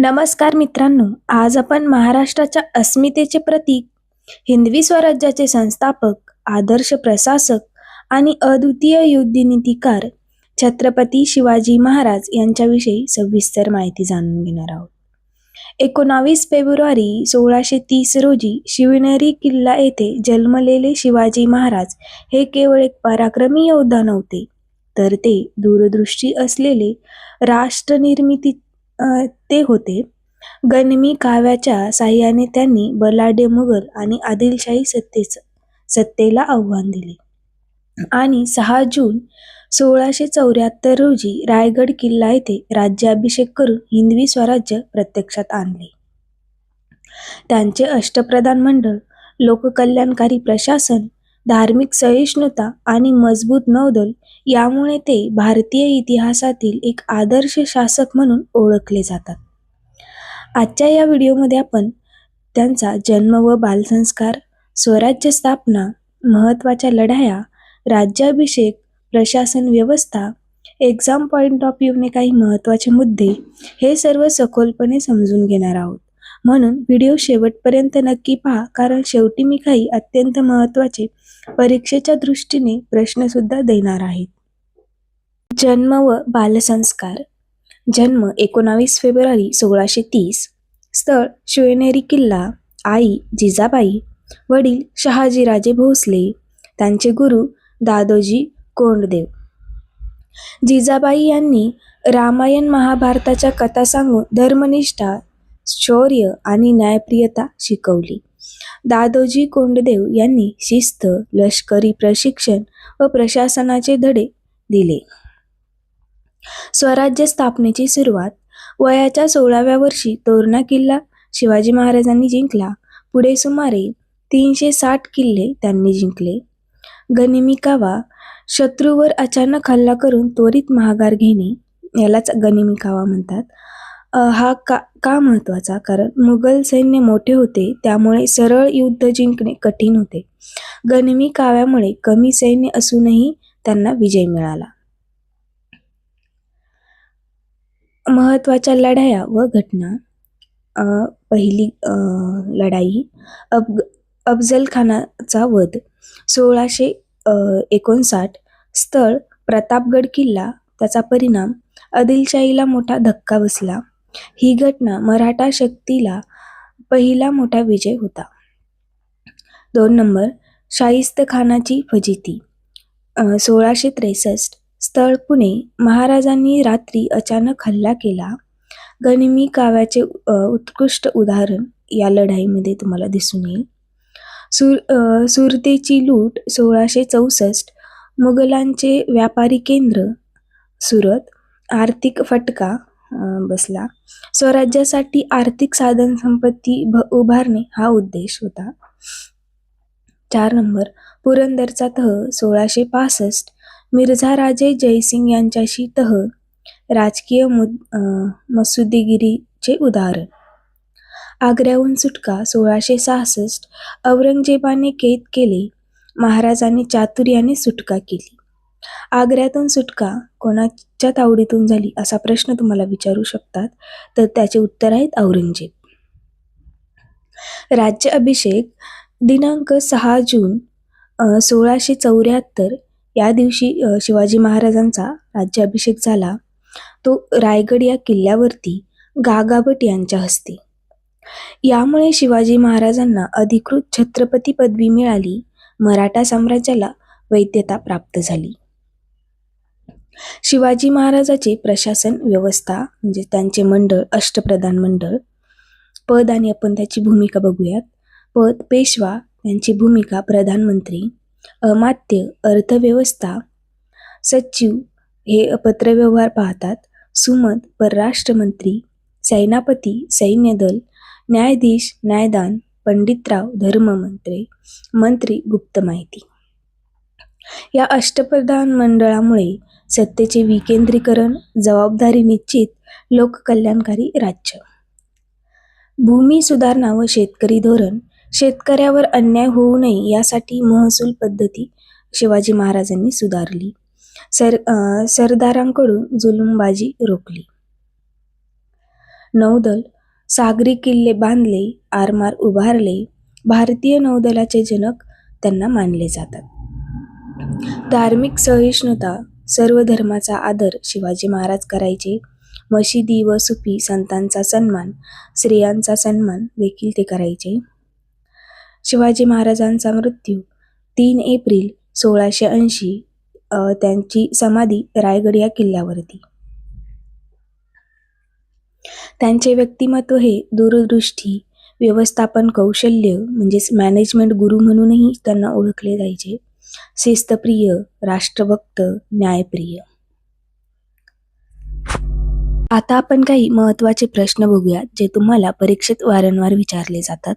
नमस्कार मित्रांनो आज आपण महाराष्ट्राच्या अस्मितेचे प्रतीक हिंदवी स्वराज्याचे संस्थापक आदर्श प्रशासक आणि अद्वितीय युद्धनीतिकार छत्रपती शिवाजी महाराज यांच्याविषयी सविस्तर माहिती जाणून घेणार आहोत. एकोणावीस फेब्रुवारी सोळाशे तीस रोजी शिवनेरी किल्ला येथे जन्मलेले शिवाजी महाराज हे केवळ एक पराक्रमी योद्धा नव्हते तर ते दूरदृष्टी असलेले राष्ट्रनिर्मिती ते होते. गनिमी काव्याच्या साह्याने त्यांनी बलाढ्य मुघल आणि आदिलशाही सत्तेच सत्तेला आव्हान दिले. आणि सहा जून सोळाशे चौऱ्याहत्तर रोजी रायगड किल्ला येथे राज्याभिषेक करून हिंदवी स्वराज्य प्रत्यक्षात आणले. त्यांचे अष्टप्रधान मंडळ लोककल्याणकारी प्रशासन धार्मिक सहिष्णुता आणि मजबूत नौदल यामुळे ते भारतीय इतिहासातील एक आदर्श शासक म्हणून ओळखले जातात. आजच्या या व्हिडिओमध्ये आपण त्यांचा जन्म व बालसंस्कार स्वराज्य स्थापना महत्त्वाच्या लढाया राज्याभिषेक प्रशासन व्यवस्था एक्झाम पॉईंट ऑफ व्ह्यूने काही महत्त्वाचे मुद्दे हे सर्व सखोलपणे समजून घेणार आहोत. म्हणून व्हिडिओ शेवटपर्यंत नक्की पहा कारण शेवटी मी काही अत्यंत महत्त्वाचे परीक्षेच्या दृष्टीने प्रश्नसुद्धा देणार आहेत जन्म व बालसंस्कार. जन्म एकोणावीस फेब्रुवारी सोळाशे तीस. स्थळ शिवनेरी किल्ला. आई जिजाबाई. वडील शहाजीराजे भोसले. त्यांचे गुरु दादोजी कोंडदेव. जिजाबाई यांनी रामायण महाभारताच्या कथा सांगून धर्मनिष्ठा शौर्य आणि न्यायप्रियता शिकवली. दादोजी कोंडदेव यांनी शिस्त लष्करी प्रशिक्षण व प्रशासनाचे धडे दिले. स्वराज्य स्थापनेची सुरुवात वयाच्या सोळाव्या वर्षी तोरणा किल्ला शिवाजी महाराजांनी जिंकला. पुढे सुमारे तीनशे साठ किल्ले त्यांनी जिंकले. गनिमी कावा शत्रूवर अचानक हल्ला करून त्वरित महागार घेणे यालाच गनिमी कावा म्हणतात. हा का का महत्त्वाचा? कारण मुघल सैन्य मोठे होते त्यामुळे सरळ युद्ध जिंकणे कठीण होते. गनिमी काव्यामुळे कमी सैन्य असूनही त्यांना विजय मिळाला. महत्त्वाच्या लढाया व घटना. पहिली लढाई. अफग अफजल खानाचा वध. सोळाशे एकोणसाठ. स्थळ प्रतापगड किल्ला. त्याचा परिणाम. आदिलशाहीला मोठा धक्का बसला. ही घटना मराठा शक्तीला पहिला मोठा विजय होता. दोन नंबर शाहिस्त खानाची फजिती. सोळाशे त्रेसष्ट स्थळ पुणे महाराजांनी रात्री अचानक हल्ला केला. गनिमी काव्याचे उत्कृष्ट उदाहरण या लढाईमध्ये तुम्हाला दिसून येईल. सुर सुरतेची लूट सोळाशे चौसष्ट मुघलांचे व्यापारी केंद्र सुरत आर्थिक फटका बसला. स्वराज्यासाठी आर्थिक साधन संपत्ती उभारणे हा उद्देश होता. चार नंबर. पुरंदरचा तह सोळाशे पासष्ट. मिर्झा राजे जयसिंग यांच्याशी तह. राजकीय मुद मसुदेगिरीचे उदाहरण. आग्र्याहून सुटका सोळाशे सहासष्ट. औरंगजेबाने कैद केले. महाराजांनी चातुर्याने सुटका केली. आग्र्यातून सुटका कोणाच्या तावडीतून झाली असा प्रश्न तुम्हाला विचारू शकतात तर त्याचे उत्तर आहेत औरंगजेब. राज्य अभिषेक दिनांक सहा जून सोळाशे चौऱ्याहत्तर या दिवशी शिवाजी महाराजांचा राज्याभिषेक झाला. तो रायगड या किल्ल्यावरती गागाभट यांच्या हस्ते. यामुळे शिवाजी महाराजांना अधिकृत छत्रपती पदवी मिळाली. मराठा साम्राज्याला वैद्यता प्राप्त झाली. शिवाजी महाराजाचे प्रशासन व्यवस्था म्हणजे त्यांचे मंडळ अष्टप्रधान मंडळ पद आणि आपण त्याची भूमिका बघूयात. पद पेशवा त्यांची भूमिका प्रधानमंत्री अमात्य अर्थव्यवस्था सचिव हे पत्रव्यवहार पाहतात. सुमद परराष्ट्रमंत्री सेनापती सैन्यदल न्यायाधीश न्यायदान पंडितराव धर्ममंत्री मंत्री गुप्त माहिती. या अष्टप्रधान मंडळामुळे सत्तेचे विकेंद्रीकरण जबाबदारी निश्चित लोककल्याणकारी राज्य. भूमी सुधारणा व शेतकरी धोरण शेतकऱ्यावर अन्याय होऊ नये यासाठी महसूल पद्धती शिवाजी महाराजांनी सुधारली. सर सरदारांकडून जुलूमबाजी रोखली. नौदल सागरी किल्ले बांधले आरमार उभारले भारतीय नौदलाचे जनक त्यांना मानले जातात. धार्मिक सहिष्णुता सर्व धर्माचा आदर शिवाजी महाराज करायचे. मशिदी व सुफी संतांचा सन्मान स्त्रियांचा सन्मान देखील ते करायचे. शिवाजी महाराजांचा मृत्यू तीन एप्रिल सोळाशे ऐंशी त्यांची समाधी रायगड या किल्ल्यावरती. त्यांचे व्यक्तिमत्व हे दूरदृष्टी व्यवस्थापन कौशल्य म्हणजेच मॅनेजमेंट गुरु म्हणूनही त्यांना ओळखले जायचे. शिस्तप्रिय राष्ट्रभक्त न्यायप्रिय. आता आपण काही महत्त्वाचे प्रश्न बघूया जे तुम्हाला परीक्षेत वारंवार विचारले जातात.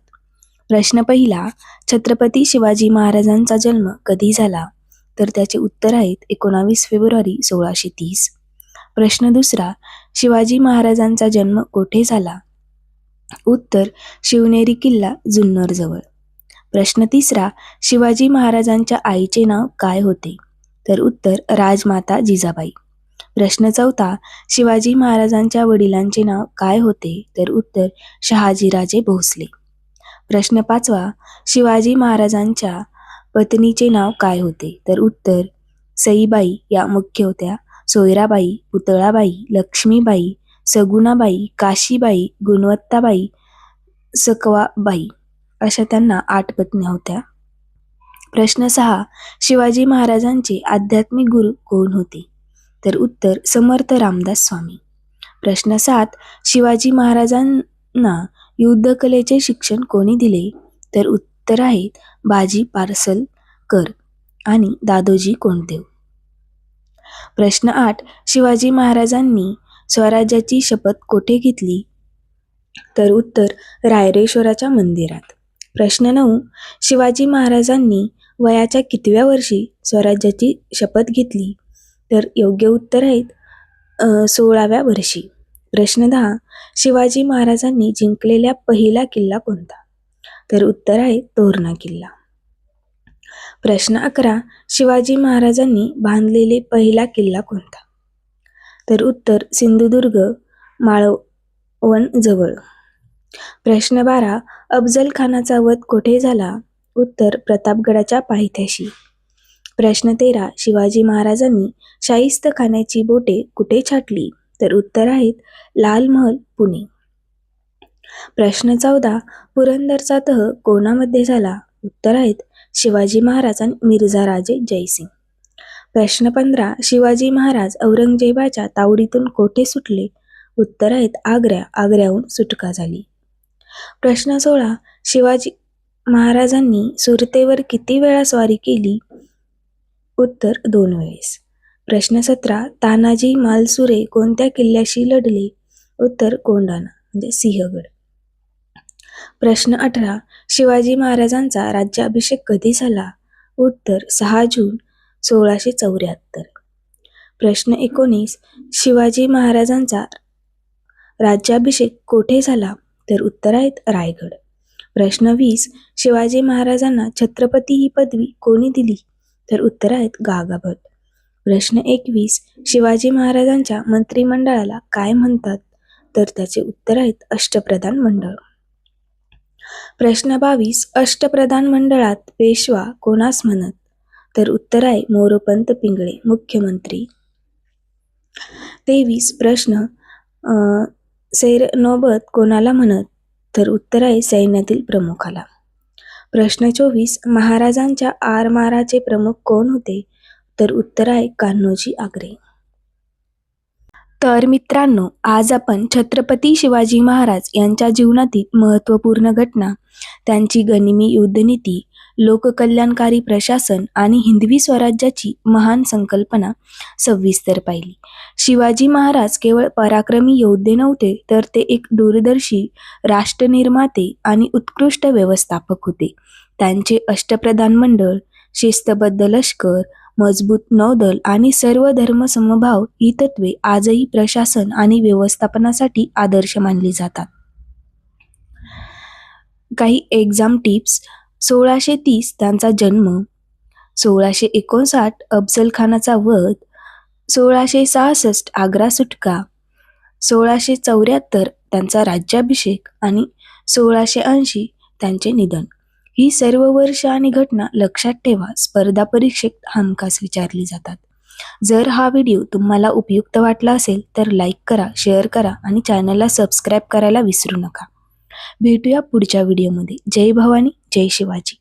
प्रश्न पहिला छत्रपती शिवाजी महाराजांचा जन्म कधी झाला? तर त्याचे उत्तर आहेत एकोणावीस फेब्रुवारी सोळाशे तीस. प्रश्न दुसरा शिवाजी महाराजांचा जन्म कोठे झाला? उत्तर शिवनेरी किल्ला जुन्नर जवळ प्रश्न तिसरा शिवाजी महाराजांच्या आईचे नाव काय होते? तर उत्तर राजमाता जिजाबाई. प्रश्न चौथा शिवाजी महाराजांच्या वडिलांचे नाव काय होते? तर उत्तर शहाजीराजे भोसले. प्रश्न पाचवा शिवाजी महाराजांच्या पत्नीचे नाव काय होते? तर उत्तर सईबाई या मुख्य होत्या. सोयराबाई पुतळाबाई लक्ष्मीबाई सगुणाबाई काशीबाई गुणवत्ताबाई सकवाबाई. अशा त्यांना आठ पत्न्या होत्या. प्रश्न सहा शिवाजी महाराजांचे आध्यात्मिक गुरु कोण होते? तर उत्तर समर्थ रामदास स्वामी. प्रश्न सात शिवाजी महाराजांना युद्धकलेचे शिक्षण कोणी दिले? तर उत्तर आहेत बाजी पारसलकर आणि दादोजी कोंडदेव. प्रश्न आठ शिवाजी महाराजांनी स्वराज्याची शपथ कोठे घेतली? तर उत्तर रायरेश्वराच्या मंदिरात. प्रश्न नऊ. शिवाजी महाराजांनी वयाच्या कितव्या वर्षी स्वराज्याची शपथ घेतली? तर योग्य उत्तर आहेत सोळाव्या वर्षी. प्रश्न दहा. शिवाजी महाराजांनी जिंकलेला पहिला किल्ला कोणता? तर उत्तर आहे तोरणा किल्ला. प्रश्न अकरा. शिवाजी महाराजांनी बांधलेले पहिला किल्ला कोणता? तर उत्तर सिंधुदुर्ग माळवण जवळ प्रश्न बारा अफजल खानाचा वध कोठे झाला? उत्तर प्रतापगडाच्या पायथ्याशी. प्रश्न तेरा शिवाजी महाराजांनी शाहिस्त खाण्याची बोटे कुठे छाटली? तर उत्तर आहेत लालमहल पुणे. प्रश्न चौदा पुरंदरचा तह कोणामध्ये झाला? उत्तर आहेत शिवाजी महाराज आणि मिर्झा राजे जयसिंग. प्रश्न पंधरा शिवाजी महाराज औरंगजेबाच्या तावडीतून कोठे सुटले? उत्तर आहेत आग्र्या आग्र्याहून सुटका झाली. प्रश्न सोळा शिवाजी महाराजांनी सुरतेवर किती वेळा स्वारी केली? उत्तर दोन वेळेस. प्रश्न सतरा तानाजी मालसुरे कोणत्या किल्ल्याशी लढले? उत्तर कोंडाणा म्हणजे सिंहगड. प्रश्न अठरा. शिवाजी महाराजांचा राज्याभिषेक कधी झाला? उत्तर सहा जून सोळाशे चौऱ्याहत्तर. प्रश्न एकोणीस. शिवाजी महाराजांचा राज्याभिषेक कोठे झाला? तर उत्तर आहेत रायगड. प्रश्न वीस शिवाजी महाराजांना छत्रपती ही पदवी कोणी दिली? तर उत्तर आहेत गागाभट. प्रश्न एकवीस शिवाजी महाराजांच्या मंत्रिमंडळाला काय म्हणतात? तर त्याचे उत्तर आहेत अष्टप्रधान मंडळ. प्रश्न बावीस अष्टप्रधान मंडळात पेशवा कोणास म्हणत? तर उत्तर आहे मोरोपंत पिंगळे मुख्यमंत्री. तेवीस प्रश्न नोबत कोणाला म्हणत? तर उत्तर आहे सैन्यातील प्रमुखाला. प्रश्न चोवीस महाराजांच्या आरमाराचे प्रमुख कोण होते? तर उत्तर आहे कान्होजी आग्रे. तर मित्रांनो आज आपण छत्रपती शिवाजी महाराज यांच्या जीवनातील महत्त्वपूर्ण घटना त्यांची गनिमी युद्धनीती लोककल्याणकारी प्रशासन आणि हिंदवी स्वराज्याची महान संकल्पना सविस्तर पाहिली. शिवाजी महाराज केवळ पराक्रमी योद्धे नव्हते तर ते एक दूरदर्शी राष्ट्रनिर्माते आणि उत्कृष्ट व्यवस्थापक होते. त्यांचे अष्टप्रधान मंडळ शिस्तबद्ध लष्कर मजबूत नौदल आणि सर्व धर्म समभाव ही तत्वे आजही प्रशासन आणि व्यवस्थापनासाठी आदर्श मानली जातात. काही एक्झाम टिप्स सोळाशे तीस त्यांचा जन्म सोळाशे एकोणसाठ अफजलखानाचा वध सोळाशे सहासष्ट आग्रा सुटका सोळाशे चौऱ्याहत्तर त्यांचा राज्याभिषेक आणि सोळाशे ऐंशी त्यांचे निधन. ही सर्व वर्ष आणि घटना लक्षात ठेवा स्पर्धा परीक्षेत हमखास विचारली जातात. जर हा व्हिडिओ तुम्हाला उपयुक्त वाटला असेल तर लाईक करा शेअर करा आणि चॅनलला सबस्क्राईब करायला विसरू नका. भेटूया पुढच्या व्हिडिओमध्ये. जय भवानी जय शिवाजी.